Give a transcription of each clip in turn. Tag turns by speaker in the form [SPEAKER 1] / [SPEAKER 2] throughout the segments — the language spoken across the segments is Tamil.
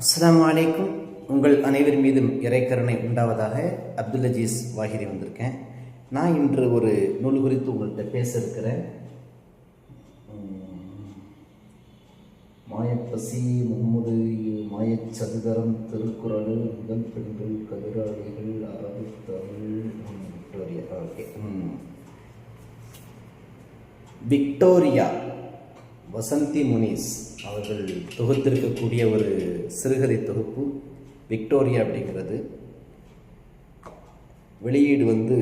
[SPEAKER 1] அஸ்லாம் வலைக்கும் உங்கள் அனைவர் மீதும் இறைக்கருணை உண்டாவதாக அப்துல் அஜீஸ் வாஹிரி வந்திருக்கேன். நான் இன்று ஒரு நூல் குறித்து உங்கள்கிட்ட பேச இருக்கிறேன். மாயப்பசி முகமது மாயச்சதுதரம் திருக்குறள் முதல் பெண்கள் கதிராளிகள் அரபு Tamil Victoria okay. Victoria. Vasanthi Munis அவர்கள் தொகுத்திருக்கக்கூடிய ஒரு சிறுகதை தொகுப்பு விக்டோரியா அப்படிங்கிறது. வெளியீடு வந்து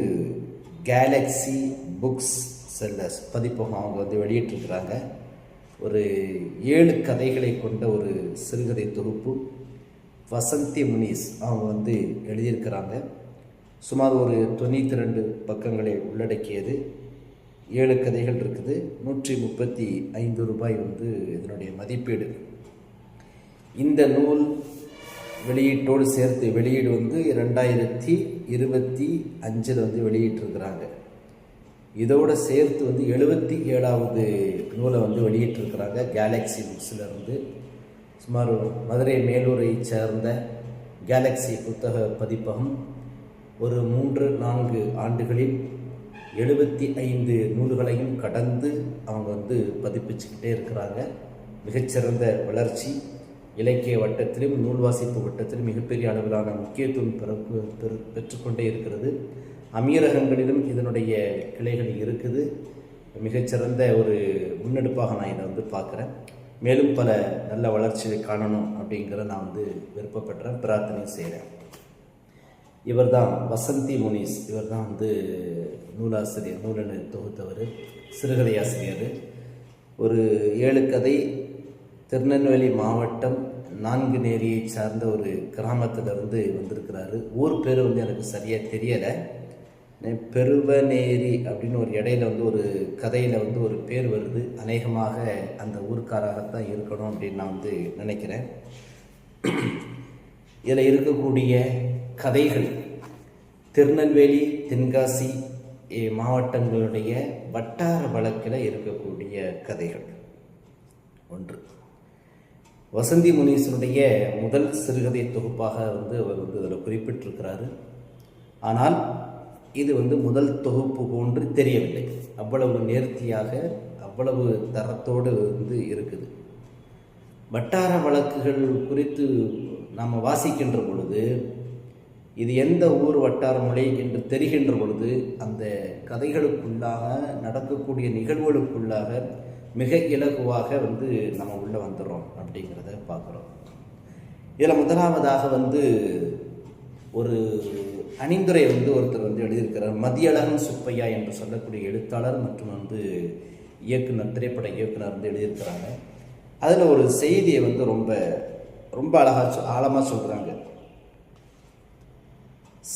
[SPEAKER 1] கேலக்ஸி புக்ஸ் செல்லர்ஸ் பதிப்பகம் அவங்க வந்து வெளியிட்டிருக்கிறாங்க. ஒரு ஏழு கதைகளை கொண்ட ஒரு சிறுகதை தொகுப்பு. வசந்தி முனிஸ் அவங்க வந்து எழுதியிருக்கிறாங்க. சுமார் ஒரு தொண்ணூற்றி ரெண்டு பக்கங்களை உள்ளடக்கியது. ஏழு கதைகள் இருக்குது. நூற்றி முப்பத்தி ஐந்து ரூபாய் வந்து இதனுடைய மதிப்பீடு. இந்த நூல் வெளியீட்டோடு சேர்த்து வெளியீடு வந்து ரெண்டாயிரத்தி இருபத்தி அஞ்சில் வந்து வெளியிட்டிருக்கிறாங்க. இதோடு சேர்த்து வந்து எழுபத்தி ஏழாவது நூலை வந்து வெளியிட்டிருக்கிறாங்க. கேலக்ஸி புக்ஸிலிருந்து சுமார் மதுரை மேலூரை சேர்ந்த கேலக்ஸி புத்தக பதிப்பகம் ஒரு மூன்று நான்கு ஆண்டுகளில் எழுபத்தி ஐந்து நூல்களையும் கடந்து அவங்க வந்து பதிப்பிச்சுக்கிட்டே இருக்கிறாங்க. மிகச்சிறந்த வளர்ச்சி. இலக்கிய வட்டத்திலும் நூல் வாசிப்பு வட்டத்திலும் மிகப்பெரிய அளவிலான முக்கியத்துவம் பெற பெற்றுக்கொண்டே இருக்கிறது. அமீரகங்களிலும் இதனுடைய கிளைகள் இருக்குது. மிகச்சிறந்த ஒரு முன்னெடுப்பாக நான் இதை வந்து பார்க்குறேன். மேலும் பல நல்ல வளர்ச்சியை காணணும் அப்படிங்கிற நான் வந்து விருப்பப்படுறேன். பிரார்த்தனை செய்கிறேன். இவர்தான் வசந்தி முனிஸ். இவர்தான் வந்து நூலாசிரியர் நூலனை தொகுத்தவர் சிறுகதை ஆசிரியர். ஒரு ஏழு கதை திருநெல்வேலி மாவட்டம் நான்கு நேரியை சார்ந்த ஒரு கிராமத்திலிருந்து வந்திருக்கிறாரு. ஊர் பேர் வந்து எனக்கு சரியாக தெரியலை. பெருவநேரி அப்படின்னு ஒரு இடையில வந்து ஒரு கதையில் வந்து ஒரு பேர் வருது. அநேகமாக அந்த ஊர்க்காராகத்தான் இருக்கணும் அப்படின்னு நான் வந்து நினைக்கிறேன். இதில் இருக்கக்கூடிய கதைகள். திருநெல்வேலி தென்காசி மாவட்டங்களுடைய வட்டார வழக்கில் இருக்கக்கூடிய கதைகள். ஒன்று. வசந்தி முனீசனுடைய முதல் சிறுகதை தொகுப்பாக வந்து அவர் வந்து அதில் குறிப்பிட்டிருக்கிறாரு. ஆனால் இது வந்து முதல் தொகுப்பு போன்று தெரியவில்லை. அவ்வளவு நேர்த்தியாக அவ்வளவு தரத்தோடு வந்து இருக்குது. வட்டார வழக்குகள் குறித்து நாம் வாசிக்கின்ற பொழுது இது எந்த ஊர் வட்டார மொழி என்று தெரிகின்ற பொழுது அந்த கதைகளுக்குள்ளாக நடக்கக்கூடிய நிகழ்வுகளுக்குள்ளாக மிக இலகுவாக வந்து நம்ம உள்ளே வந்துடுறோம் அப்படிங்கிறத பார்க்குறோம். இதில் முதலாவதாக வந்து ஒரு அணிந்துரை வந்து ஒருத்தர் வந்து எழுதியிருக்கிறார் மதியழகன் சுப்பையா என்று சொல்லக்கூடிய எழுத்தாளர் மற்றும் வந்து இயக்குனர் திரைப்பட இயக்குனர் வந்து எழுதியிருக்கிறாங்க. அதில் ஒரு செய்தியை வந்து ரொம்ப ரொம்ப அழகாக ஆழமாக சொல்கிறாங்க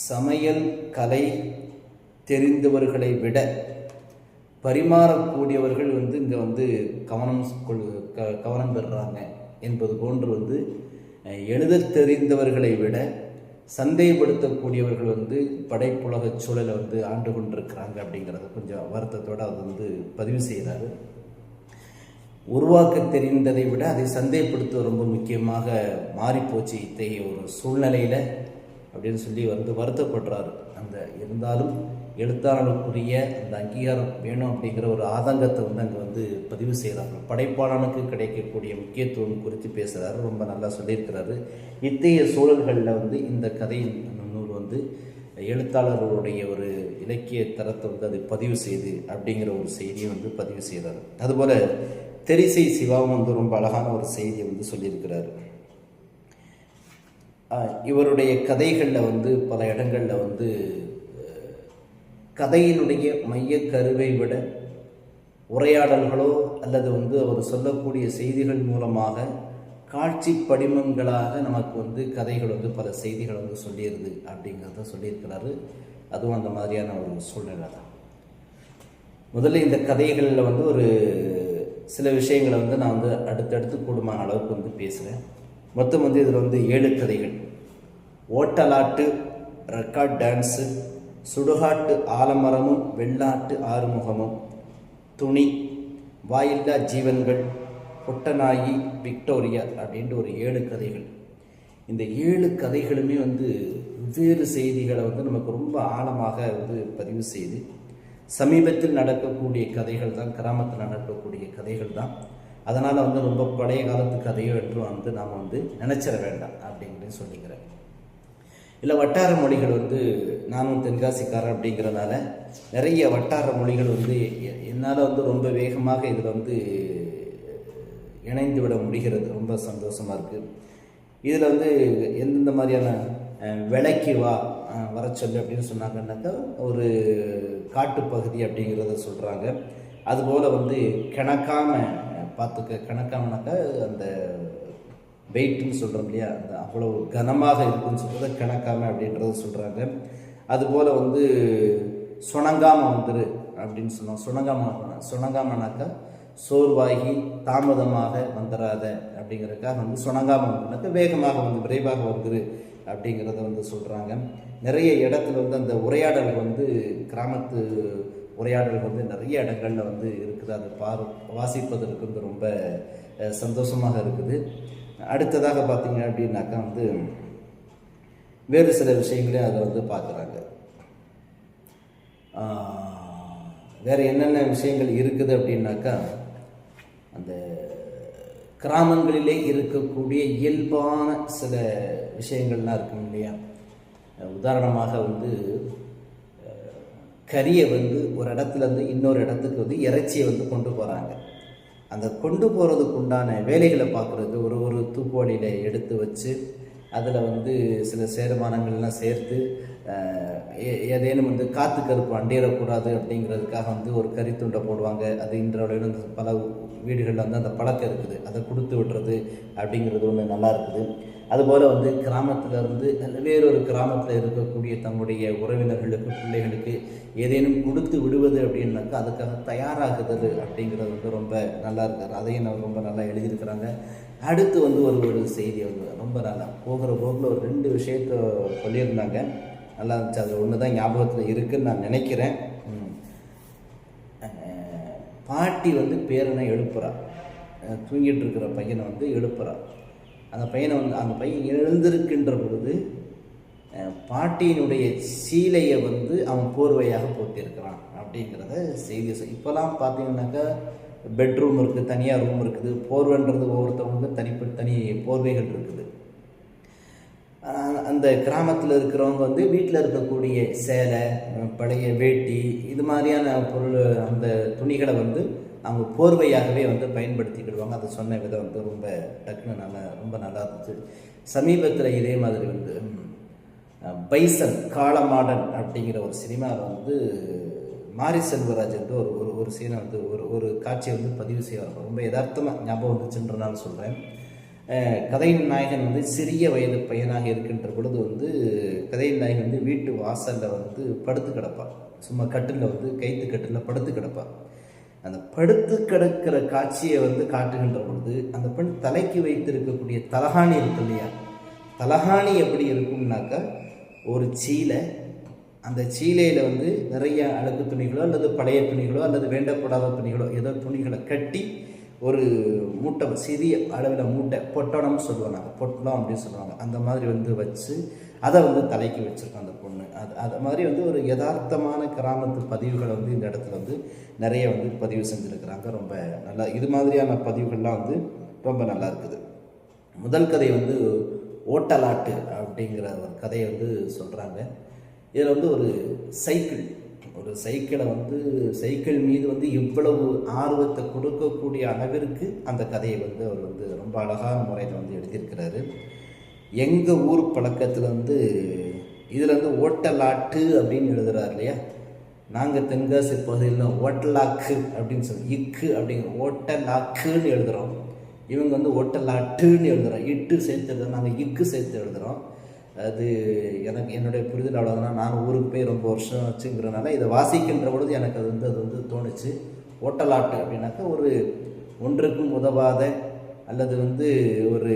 [SPEAKER 1] சமையல் கலை தெரிந்தவர்களை விட பரிமாறக்கூடியவர்கள் வந்து இங்கே வந்து கவனம் கொள் க கவனம் பெறுறாங்க என்பது போன்று வந்து எழுத தெரிந்தவர்களை விட சந்தைப்படுத்தக்கூடியவர்கள் வந்து படைப்புலக சூழலை வந்து ஆண்டு கொண்டிருக்கிறாங்க அப்படிங்கிறத கொஞ்சம் வருத்தத்தோடு அது வந்து பதிவு செய்கிறாரு. உருவாக்க தெரிந்ததை விட அதை சந்தைப்படுத்துவது ரொம்ப முக்கியமாக மாறிப்போச்சு இத்தகைய ஒரு சூழ்நிலையில். அப்படின்னு சொல்லி வந்து வருத்தப்படுறாரு. அந்த இருந்தாலும் எழுத்தாளர்களுக்குரிய அந்த அங்கீகாரம் வேணும் அப்படிங்கிற ஒரு ஆதங்கத்தை வந்து அங்கே வந்து பதிவு செய்கிறாங்க படைப்பாளனுக்கு கிடைக்கக்கூடிய முக்கியத்துவம் குறித்து பேசுகிறாரு ரொம்ப நல்லா சொல்லியிருக்கிறாரு. இத்தகைய சூழல்களில் வந்து இந்த கதையின் நூல் வந்து எழுத்தாளர்களுடைய ஒரு இலக்கிய தரத்தை வந்து அது பதிவு செய்து அப்படிங்கிற ஒரு செய்தியை வந்து பதிவு செய்கிறார் அதுபோல் தெரிசை சிவாவும் வந்து ரொம்ப அழகான ஒரு செய்தியை வந்து சொல்லியிருக்கிறாரு. இவருடைய கதைகளில் வந்து பல இடங்களில் வந்து கதையினுடைய மைய கருவை விட உரையாடல்களோ அல்லது வந்து அவர் சொல்லக்கூடிய செய்திகள் மூலமாக காட்சி படிமங்களாக நமக்கு வந்து கதைகள் வந்து பல செய்திகள் வந்து சொல்லிடுது அப்படிங்கிறத சொல்லியிருக்கிறாரு. அதுவும் அந்த மாதிரியான ஒரு சூழ்நிலை தான். முதல்ல இந்த கதைகளில் வந்து ஒரு சில விஷயங்களை வந்து நான் வந்து அடுத்தடுத்து கூடுமான அளவுக்கு வந்து பேசுகிறேன் மொத்தம் வந்து இதில் வந்து ஏழு கதைகள். ஓட்டலாட்டு ரெக்கார்ட் டான்ஸு சுடுகாட்டு ஆலமரமும் வெள்ளாட்டு ஆறுமுகமும் துணி வாயில்லா ஜீவன்கள் புட்டநாயி விக்டோரியா அப்படின்ட்டு ஒரு ஏழு கதைகள். இந்த ஏழு கதைகளுமே வந்து வெவ்வேறு செய்திகளை வந்து நமக்கு ரொம்ப ஆழமாக வந்து பதிவு செய்து சமீபத்தில் நடக்கக்கூடிய கதைகள் தான் கிராமத்தில் நடக்கக்கூடிய கதைகள் தான். அதனால் வந்து ரொம்ப பழைய காலத்து கதையோ என்று வந்து நாம் வந்து நினச்சிட வேண்டாம் அப்படிங்கிறத சொல்லிக்கிறேன். இல்லை வட்டார மொழிகள் வந்து நானும் தென்காசிக்காரன் அப்படிங்கிறனால நிறைய வட்டார மொழிகள் வந்து எ- என்னால் வந்து ரொம்ப வேகமாக இதில் வந்து இணைந்து விட முடிகிறது. ரொம்ப சந்தோஷமாக இருக்குது இதில் வந்து எந்தெந்த மாதிரியான அஹ், விலைக்கு வா வர சொல்லு அப்படின்னு சொன்னாங்கன்னாக்கா ஒரு காட்டுப்பகுதி அப்படிங்கிறத சொல்கிறாங்க அதுபோல் வந்து கிணக்காம பார்த்துக்க கணக்காமனாக்கா அந்த வெயிட்னு சொல்கிறோம் இல்லையா? அந்த அவ்வளோ கனமாக இருக்குன்னு சொல்கிறத கணக்காமல் அப்படின்றத சொல்கிறாங்க அதுபோல் வந்து சுணங்காமல் வந்துரு அப்படின்னு சொன்னோம். சுணங்காமல் சுணங்காமனாக்கா சோர்வாகி தாமதமாக வந்துடாத அப்படிங்கிறதுக்காக வந்து சுணங்காமல் வந்துனாக்கா வேகமாக வந்து விரைவாக வந்துரு அப்படிங்கிறத வந்து சொல்கிறாங்க நிறைய இடத்துல வந்து அந்த உரையாடல் வந்து கிராமத்து உரையாடல் வந்து நிறைய இடங்கள்ல வந்து இருக்குது. அது பார் வாசிப்பதற்கு வந்து ரொம்ப சந்தோஷமாக இருக்குது. அடுத்ததாக பார்த்தீங்க அப்படின்னாக்கா வந்து வேறு சில விஷயங்களையும் அதை வந்து பார்க்குறாங்க வேறு என்னென்ன விஷயங்கள் இருக்குது அப்படின்னாக்கா அந்த கிராமங்களிலே இருக்கக்கூடிய இயல்பான சில விஷயங்கள்லாம் இருக்கும் இல்லையா உதாரணமாக வந்து கறியை வந்து ஒரு இடத்துல இருந்து இன்னொரு இடத்துக்கு வந்து இறைச்சியை வந்து கொண்டு போகிறாங்க அந்த கொண்டு போகிறதுக்கு உண்டான வேலைகளை பார்க்குறது ஒரு ஒரு தூக்குவாளியில் எடுத்து வச்சு அதில் வந்து சில சேருமானங்கள்லாம் சேர்த்து ஏ- ஏதேனும் வந்து காற்று கருப்பு அண்டிடக்கூடாது அப்படிங்கிறதுக்காக வந்து ஒரு கறித்துண்டை போடுவாங்க. அது இன்றளவில் வந்து பல வீடுகளில் வந்து அந்த பழக்கம் இருக்குது. அதை கொடுத்து விடுறது அப்படிங்கிறது ஒன்று நல்லா இருக்குது. அதுபோல் வந்து கிராமத்தில் இருந்து வேறொரு கிராமத்தில் இருக்கக்கூடிய தங்களுடைய உறவினர்களுக்கு பிள்ளைகளுக்கு ஏதேனும் கொடுத்து விடுவது அப்படின்னாக்கா அதுக்காக தயாராகுதல் அப்படிங்கிறது வந்து ரொம்ப நல்லா இருக்காரு. அதையும் நான் ரொம்ப நல்லா எழுதியிருக்கிறாங்க. அடுத்து வந்து ஒரு ஒரு செய்தி வந்து ரொம்ப நல்லா போகிற போக்கில் ஒரு ரெண்டு விஷயத்த சொல்லியிருந்தாங்க. நல்லா இருந்துச்சு. அது ஒன்று தான் ஞாபகத்தில் இருக்குன்னு நான் நினைக்கிறேன். பாட்டி வந்து பேரனை எழுப்புறா. தூங்கிட்டு இருக்கிற பையனை வந்து எழுப்புறா. அந்த பையனை வந்து அந்த பையன் எழுந்திருக்கின்ற பொழுது பாட்டியினுடைய சீலையை வந்து அவன் போர்வையாக போட்டிருக்கிறான் அப்படிங்கிறத செய்தி இப்போலாம் பார்த்தீங்கன்னாக்கா பெட்ரூம் இருக்குது தனியாக ரூம் இருக்குது போர்வைன்றது ஒவ்வொருத்தவங்களுக்கும் தனிப்பட்ட தனி போர்வைகள் இருக்குது. அந்த கிராமத்தில் இருக்கிறவங்க வந்து வீட்டில் இருக்கக்கூடிய சேலை பழைய வேட்டி இது மாதிரியான பொருள் அந்த துணிகளை வந்து அவங்க போர்வையாகவே வந்து பயன்படுத்திக்கிடுவாங்க அதை சொன்ன விதம் வந்து ரொம்ப டக்குன்னு நல்லா ரொம்ப நல்லா இருந்துச்சு. சமீபத்தில் இதே மாதிரி வந்து பைசன் காலமாடன் அப்படிங்கிற ஒரு சினிமாவை வந்து மாரி செல்வராஜ் வந்து ஒரு ஒரு ஒரு சீனை வந்து ஒரு ஒரு காட்சியை வந்து பதிவு செய்வார். ரொம்ப யதார்த்தமாக ஞாபகம் வந்துச்சுன்றனால சொல்கிறேன் கதையின் நாயகன் வந்து சிறிய வயது பையனாக இருக்கின்ற பொழுது வந்து கதையின் நாயகன் வந்து வீட்டு வாசலில் வந்து படுத்து கிடப்பார். சும்மா கட்டில் வந்து கைத்து கட்டிலில் படுத்து கிடப்பார். அந்த படுத்து கிடக்கிற காட்சியை வந்து காட்டுகின்ற பொழுது அந்த பெண் தலைக்கு வைத்திருக்கக்கூடிய தலகாணி இருக்கு இல்லையா? தலகாணி எப்படி இருக்கும்னாக்கா ஒரு சீலை அந்த சீலையில் வந்து நிறைய அழுக்கு துணிகளோ அல்லது பழைய துணிகளோ அல்லது வேண்டப்படாத துணிகளோ ஏதோ துணிகளை கட்டி ஒரு மூட்டை சிறிய அளவில் மூட்டை பொட்டணம்னு சொல்லுவாங்க. நாங்கள் அப்படின்னு சொல்லுவாங்க. அந்த மாதிரி வந்து வச்சு அதை வந்து தலைக்கு வச்சுருக்கோம் அந்த பொண்ணு. அது அது மாதிரி வந்து ஒரு யதார்த்தமான கிராமத்து பதிவுகளை வந்து இந்த இடத்துல வந்து நிறைய வந்து பதிவு செஞ்சுருக்கிறாங்க. ரொம்ப நல்லா இது மாதிரியான பதிவுகள்லாம் வந்து ரொம்ப நல்லா இருக்குது. முதல் கதை வந்து ஓட்டலாட்டு அப்படிங்கிற ஒரு கதையை வந்து சொல்கிறாங்க இதில் வந்து ஒரு சைக்கிள் ஒரு சைக்கிளை வந்து சைக்கிள் மீது வந்து இவ்வளவு ஆர்வத்தை கொடுக்கக்கூடிய அளவிற்கு அந்த கதையை வந்து அவர் வந்து ரொம்ப அழகான முறையில் வந்து எழுதியிருக்கிறாரு. எங்கள் ஊர் பழக்கத்தில் வந்து இதில் வந்து ஓட்டலாட்டு அப்படின்னு எழுதுறாரு இல்லையா? நாங்கள் தென்காசி பகுதியில் ஓட்டலாக்கு அப்படின்னு சொல்லி இக்கு அப்படிங்கிற ஓட்டலாக்குன்னு எழுதுகிறோம் இவங்க வந்து ஓட்டலாட்டுன்னு எழுதுகிறோம் இட்டு சேர்த்து எழுதுறோம். நாங்கள் இக்கு சேர்த்து எழுதுகிறோம் அது எனக்கு என்னுடைய புரிதல் அவ்வளோதான் நான் ஊருக்கு போய் ரொம்ப வருஷம் வச்சுங்கிறனால இதை வாசிக்கின்ற பொழுது எனக்கு அது வந்து அது வந்து தோணுச்சு. ஓட்டலாட்டு அப்படின்னாக்கா ஒரு ஒன்றுக்கும் உதவாத அல்லது வந்து ஒரு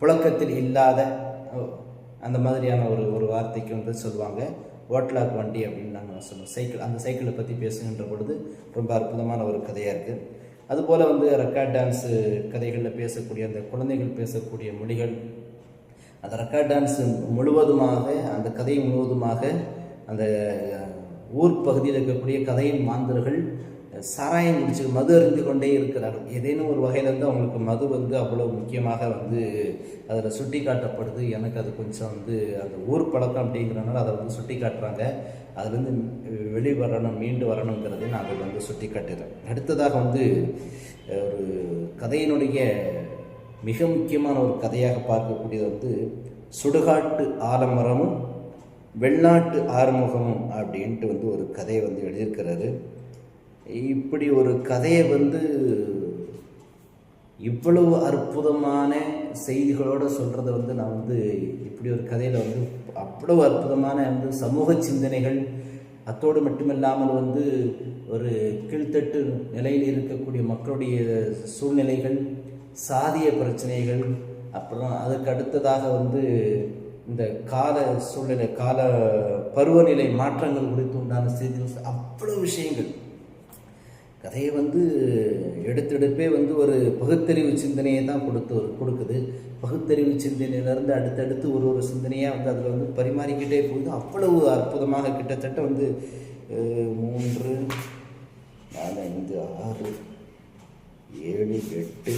[SPEAKER 1] புழக்கத்தில் இல்லாத அந்த மாதிரியான ஒரு ஒரு வார்த்தைக்கு வந்து சொல்லுவாங்க. ஓட்லாக் வண்டி அப்படின்னு நாங்கள் சொல்லுவோம். சைக்கிள் அந்த சைக்கிளை பற்றி பேசுகின்ற பொழுது ரொம்ப அற்புதமான ஒரு கதையாக இருக்குது அதுபோல் வந்து ரெக்கார்ட் டான்ஸு கதைகளில் பேசக்கூடிய அந்த குழந்தைகள் பேசக்கூடிய மொழிகள் அந்த ரெக்கார்ட் டான்ஸ் முழுவதுமாக அந்த கதை முழுவதுமாக அந்த ஊர் பகுதியில் இருக்கக்கூடிய கதையின் மாந்தர்கள் சாராயம் குடிச்சு மது அருந்து கொண்டே இருக்கிறார்கள் ஏதேனும் ஒரு வகையில் வந்து அவங்களுக்கு மது வந்து அவ்வளோ முக்கியமாக வந்து அதில் சுட்டி காட்டப்படுது எனக்கு அது கொஞ்சம் வந்து அந்த ஊர் பழக்கம் அப்படிங்கிறனால அதை வந்து சுட்டி காட்டுறாங்க அதுலேருந்து வெளி வரணும் மீண்டு வரணுங்கிறதை நான் அதை வந்து சுட்டி காட்டுறேன் அடுத்ததாக வந்து ஒரு கதையினுடைய மிக முக்கியமான ஒரு கதையாக பார்க்கக்கூடியது வந்து சுடுகாட்டு ஆலமரமும் வெள்ளாட்டு ஆறுமுகமும் அப்படின்ட்டு வந்து ஒரு கதையை வந்து எழுதியிருக்கிறாரு. இப்படி ஒரு கதையை வந்து இவ்வளவு அற்புதமான செய்திகளோடு சொல்கிறத வந்து நான் வந்து இப்படி ஒரு கதையில் வந்து அவ்வளவு அற்புதமான வந்து சமூக சிந்தனைகள் அத்தோடு மட்டுமில்லாமல் வந்து ஒரு கீழ்த்தட்டு நிலையில் இருக்கக்கூடிய மக்களுடைய சூழ்நிலைகள் சாதிய பிரச்சனைகள் அப்புறம் அதுக்கு அடுத்ததாக வந்து இந்த கால சூழ்நிலை கால பருவநிலை மாற்றங்கள் குறித்து உண்டான செய்திகள் அவ்வளோ விஷயங்கள். கதையை வந்து எடுத்தெடுப்பே வந்து ஒரு பகுத்தறிவு சிந்தனையை தான் கொடுத்து கொடுக்குது. பகுத்தறிவு சிந்தனையிலேருந்து அடுத்தடுத்து ஒரு ஒரு சிந்தனையாக வந்து அதில் வந்து பரிமாறிக்கிட்டே போகுது. அவ்வளவு அற்புதமாக கிட்டத்தட்ட வந்து மூன்று நாலு ஐந்து ஆறு ஏழு எட்டு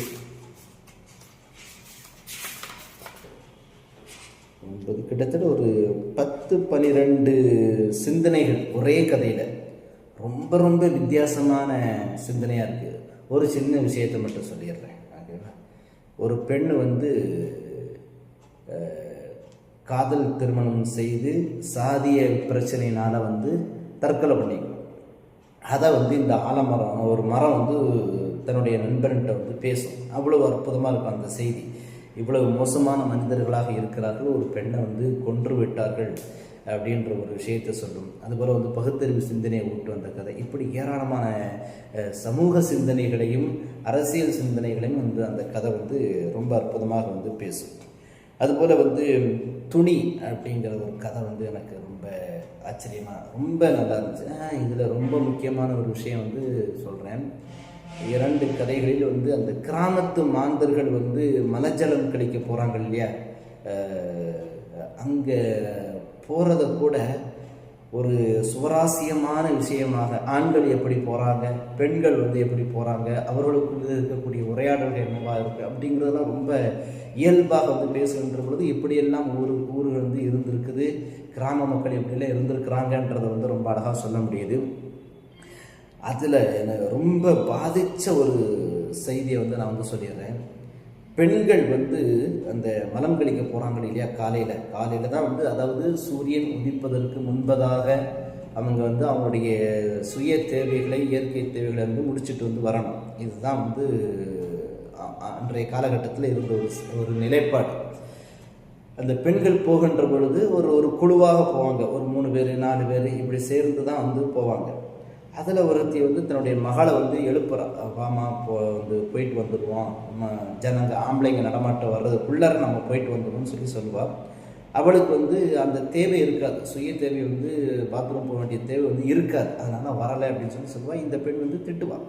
[SPEAKER 1] ஒன்பது கிட்டத்தட்ட ஒரு பத்து பன்னிரெண்டு சிந்தனைகள் ஒரே கதையில். ரொம்ப ரொம்ப வித்தியாசமான சிந்தனையாக இருக்குது ஒரு சின்ன விஷயத்தை மட்டும் சொல்லிடுறேன் ஓகேவா ஒரு பெண் வந்து காதல் திருமணம் செய்து சாதிய பிரச்சனையினால் வந்து தற்கொலை பண்ணிக்கணும் அதை வந்து இந்த ஆலமரம் ஒரு மரம் வந்து தன்னுடைய நண்பன்கிட்ட வந்து பேசும். அவ்வளோ அற்புதமாக இருக்கும் அந்த செய்தி. இவ்வளவு மோசமான மனிதர்களாக இருக்கிறார்கள். ஒரு பெண்ணை வந்து கொன்று விட்டார்கள். அப்படின்ற ஒரு விஷயத்தை சொல்லும். அதுபோல் வந்து பகுத்தறிவு சிந்தனையை ஊட்டு வந்த கதை. இப்படி ஏராளமான சமூக சிந்தனைகளையும் அரசியல் சிந்தனைகளையும் வந்து அந்த கதை வந்து ரொம்ப அற்புதமாக வந்து பேசும். அதுபோல் வந்து துணி அப்படிங்கிற ஒரு கதை வந்து எனக்கு ரொம்ப ஆச்சரியமாக ரொம்ப நல்லா இருந்துச்சு. இதில் ரொம்ப முக்கியமான ஒரு விஷயம் வந்து சொல்கிறேன் இரண்டு கதைகளில் வந்து அந்த கிராமத்து மாந்தர்கள் வந்து மலஜலம் கிடைக்க போகிறாங்க இல்லையா? அங்கே போகிறத கூட ஒரு சுவராசியமான விஷயமாக ஆண்கள் எப்படி போகிறாங்க பெண்கள் வந்து எப்படி போகிறாங்க அவர்களுக்குள்ள இருக்கக்கூடிய உரையாடல்கள் என்னவாக இருக்குது அப்படிங்கிறதெல்லாம் ரொம்ப இயல்பாக வந்து பேசுகின்ற பொழுது எப்படியெல்லாம் ஊர் ஊர்கள் வந்து இருந்திருக்குது. கிராம மக்கள் எப்படியெல்லாம் இருந்திருக்கிறாங்கன்றதை வந்து ரொம்ப அழகாக சொல்ல முடியுது. அதில் எனக்கு ரொம்ப பாதித்த ஒரு செய்தியை வந்து நான் வந்து சொல்லிடுறேன். பெண்கள் வந்து அந்த மலம் கழிக்க போகிறாங்க இல்லையா? காலையில். காலையில் தான் வந்து அதாவது சூரியன் உதிப்பதற்கு முன்பதாக அவங்க வந்து அவங்களுடைய சுய தேவைகளை இயற்கை தேவைகளை வந்து முடிச்சுட்டு வந்து வரணும். இதுதான் வந்து அன்றைய காலகட்டத்தில் இருந்த ஒரு ஒரு நிலைப்பாடு. அந்த பெண்கள் போகின்ற பொழுது ஒரு ஒரு குழுவாக போவாங்க. ஒரு மூணு பேர் நாலு பேர் இப்படி சேர்ந்து தான் வந்து போவாங்க. அதில் ஒருத்தி வந்து தன்னுடைய மகளை வந்து எழுப்புறா. வாமா போ வந்து போயிட்டு வந்துடுவோம் நம்ம ஜனங்க ஆம்பளைங்க நடமாட்டம் வர்றதுக்குள்ளார நம்ம போயிட்டு வந்துடுவோம்னு சொல்லி சொல்லுவாள் அவளுக்கு வந்து அந்த தேவை இருக்காது. சுய தேவை வந்து பாத்ரூம் போக வேண்டிய தேவை வந்து இருக்காது. அதனால் வரலை அப்படின்னு சொல்லி சொல்லுவாள் இந்த பெண் வந்து திட்டுவாள்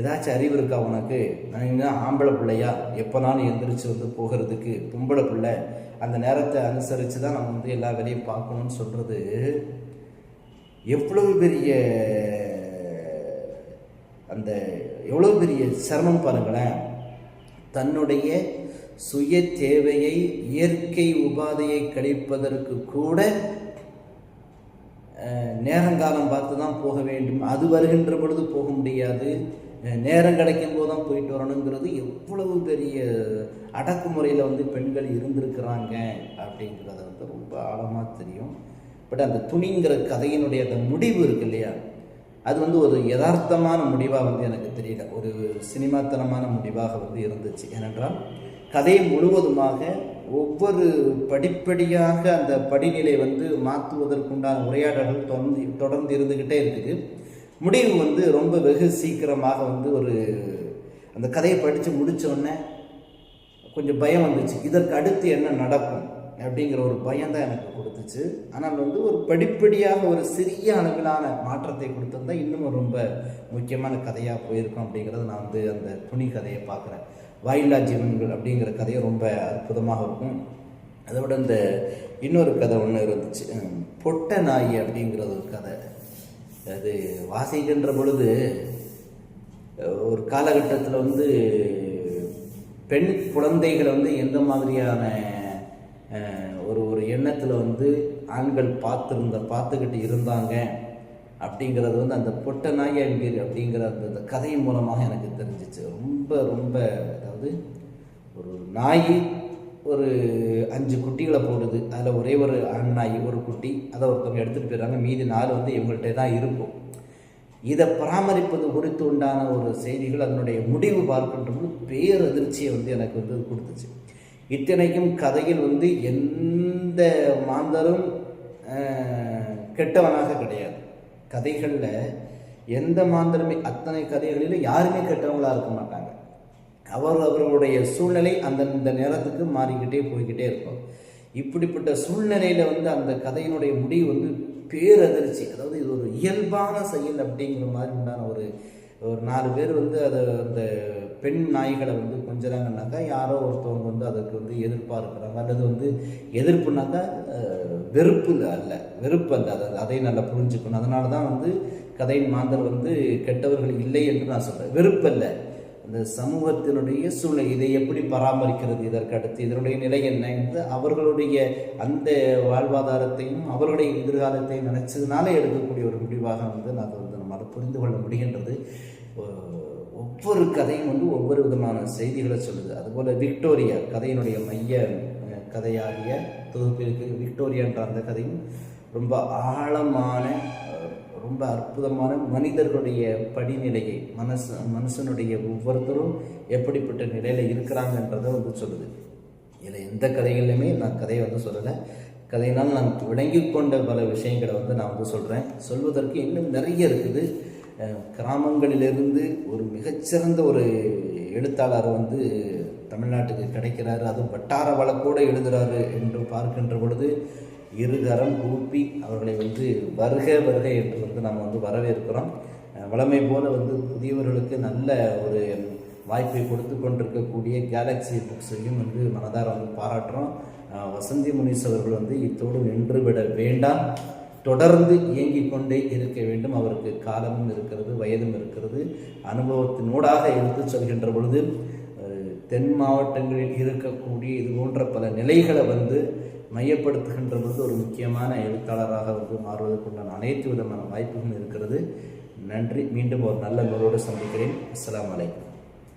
[SPEAKER 1] ஏதாச்சும் அறிவு இருக்கா உனக்கு? நான் என்ன ஆம்பளை பிள்ளையா? எப்போனாலும் எந்திரிச்சு வந்து போகிறதுக்கு? பொம்பளை பிள்ளை. அந்த நேரத்தை அனுசரித்து தான் நம்ம வந்து எல்லா வேலையும் பார்க்கணும்னு சொல்கிறது எவ்வளவு பெரிய அந்த எவ்வளவு பெரிய சிரமம் பாருங்களேன். தன்னுடைய சுய தேவையை இயற்கை உபாதையை கழிப்பதற்கு கூட நேரங்காலம் பார்த்து தான் போக வேண்டும். அது வருகின்ற பொழுது போக முடியாது. நேரம் கிடைக்கும் போது தான் போயிட்டு வரணுங்கிறது எவ்வளவு பெரிய அடக்குமுறையில் வந்து பெண்கள் இருந்திருக்கிறாங்க அப்படிங்கிறத வந்து ரொம்ப ஆழமாக தெரியும். பட் அந்த துணிங்கிற கதையினுடைய அந்த முடிவு இருக்கு இல்லையா? அது வந்து ஒரு யதார்த்தமான முடிவாக வந்து எனக்கு தெரியல. ஒரு சினிமாத்தனமான முடிவாக வந்து இருந்துச்சு. ஏனென்றால் கதை முழுவதுமாக ஒவ்வொரு படிப்படியாக அந்த படிநிலை வந்து மாற்றுவதற்குண்டான உரையாடல்கள் தொடர்ந்து தொடர்ந்து இருந்துக்கிட்டே இருக்குது. முடிவு வந்து ரொம்ப வெகு சீக்கிரமாக வந்து ஒரு அந்த கதையை படித்து முடித்தோடனே கொஞ்சம் பயம் வந்துச்சு. இதற்கு அடுத்து என்ன நடக்கும்? அப்படிங்கிற ஒரு பயம் தான் எனக்கு கொடுத்துச்சு. ஆனால் வந்து ஒரு படிப்படியாக ஒரு சிறிய அளவிலான மாற்றத்தை கொடுத்துருந்தா இன்னும் ரொம்ப முக்கியமான கதையாக போயிருக்கும் அப்படிங்கிறத நான் வந்து அந்த துணி கதையை பார்க்குறேன். வாயில்லா ஜீவன்கள் அப்படிங்கிற கதையை ரொம்ப அற்புதமாக இருக்கும். அதோட இந்த இன்னொரு கதை ஒன்று இருந்துச்சு. பொட்ட நாய் அப்படிங்கிறது ஒரு கதை. அது வாசிக்கின்ற பொழுது ஒரு காலகட்டத்தில் வந்து பெண் குழந்தைகளை வந்து எந்த மாதிரியான ஒரு ஒரு எண்ணத்தில் வந்து ஆண்கள் பார்த்துருந்த பார்த்துக்கிட்டு இருந்தாங்க அப்படிங்கிறது வந்து அந்த பொட்ட நாயங்கர் அப்படிங்கிற அந்த அந்த கதையின் மூலமாக எனக்கு தெரிஞ்சிச்சு. ரொம்ப ரொம்ப அதாவது ஒரு நாய் ஒரு அஞ்சு குட்டிகளை போடுது. அதில் ஒரே ஒரு ஆண் நாய் ஒரு குட்டி. அதை ஒருத்தவங்க எடுத்துகிட்டு போயிடுறாங்க. மீதி நாலு வந்து இவங்கள்ட்ட தான் இருக்கும். இதை பராமரிப்பது குறித்து உண்டான ஒரு செய்திகள் அதனுடைய முடிவு பார்க்கின்றபோது பேரதிர்ச்சியை வந்து எனக்கு வந்து கொடுத்துச்சு. இத்தனைக்கும் கதையில் வந்து எந்த மாந்தரும் கெட்டவனாக கிடையாது. கதைகளில் எந்த மாந்தருமே அத்தனை கதைகளிலும் யாருமே கெட்டவங்களாக இருக்க மாட்டாங்க. அவர் அவர்களுடைய சூழ்நிலை அந்தந்த நேரத்துக்கு மாறிக்கிட்டே போய்கிட்டே இருக்கும். இப்படிப்பட்ட சூழ்நிலையில் வந்து அந்த கதையினுடைய முடிவு வந்து பேரதிர்ச்சி அதாவது இது ஒரு இயல்பான செயல் அப்படிங்கிற மாதிரி உண்டான ஒரு ஒரு நாலு பேர் வந்து அதை அந்த பெண் நாய்களை வந்து கொஞ்சறாங்கன்னாக்கா யாரோ ஒருத்தவங்க வந்து அதுக்கு வந்து எதிர்ப்பாக இருக்கிறாங்க. அல்லது வந்து எதிர்ப்புனாக்கா வெறுப்பு அல்ல. வெறுப்பு அல்ல. அதை அதை நல்லா புரிஞ்சுக்கணும். அதனால தான் வந்து கதையின் மாந்தர் வந்து கெட்டவர்கள் இல்லை என்று நான் சொல்கிறேன் வெறுப்பு அல்ல. அந்த சமூகத்தினுடைய சூழ்நிலை இதை எப்படி பராமரிக்கிறது இதற்கு அடுத்து இதனுடைய நிலை என்ன என்று அவர்களுடைய அந்த வாழ்வாதாரத்தையும் அவர்களுடைய எதிர்காலத்தையும் நினைச்சதுனால எடுக்கக்கூடிய ஒரு முடிவாக வந்து நான் அதை வந்து நம்மளால் புரிந்து கொள்ள முடிகின்றது. ஒவ்வொரு கதையும் வந்து ஒவ்வொரு விதமான செய்திகளை சொல்லுது. அதுபோல் விக்டோரியா கதையினுடைய மைய கதையாகிய தொகுப்பிற்கு விக்டோரியான்ற அந்த கதையும் ரொம்ப ஆழமான ரொம்ப அற்புதமான மனிதர்களுடைய படிநிலையை மனசு மனுஷனுடைய ஒவ்வொருத்தரும் எப்படிப்பட்ட நிலையில் இருக்கிறாங்கன்றதை வந்து சொல்லுது. இதில் எந்த கதைகள்லையுமே நான் கதையை வந்து சொல்லலை. கதையினால் நான் விளங்கி கொண்ட பல விஷயங்களை வந்து நான் வந்து சொல்கிறேன் சொல்வதற்கு இன்னும் நிறைய இருக்குது. கிராமங்களிலிருந்து ஒரு மிகச்சிறந்த ஒரு எழுத்தாளர் வந்து தமிழ்நாட்டுக்கு கிடைக்கிறாரு. அதுவும் வட்டார வழக்கோடு எழுதுகிறாரு என்று பார்க்கின்ற பொழுது இருகரம் கூப்பி அவர்களை வந்து வருக வருக என்று வந்து நாம் வந்து வரவேற்கிறோம். வளமை வழமை போல வந்து புதியவர்களுக்கு நல்ல ஒரு வாய்ப்பை கொடுத்து கொண்டிருக்கக்கூடிய கேலக்ஸி புக்ஸையும் வந்து மனதார வந்து பாராட்டுறோம். வசந்தி முனிஸ் அவர்கள் வந்து இத்தோடு நின்றுவிட வேண்டாம். தொடர்ந்து இயங்கிக் கொண்டே இருக்க வேண்டும். அவருக்கு காலமும் இருக்கிறது வயதும் இருக்கிறது. அனுபவத்தினூடாக எடுத்துச் சொல்கின்ற பொழுது தென் மாவட்டங்களில் இருக்கக்கூடிய இது போன்ற பல நிலைகளை வந்து மையப்படுத்துகின்ற பொழுது ஒரு முக்கியமான எழுத்தாளராக வந்து மாறுவதற்குண்டான அனைத்து விதமான வாய்ப்புகளும் இருக்கிறது. நன்றி. மீண்டும் ஒரு நல்ல நூலோடு சந்திக்கிறேன். அஸ்லாம் வலைக்கம்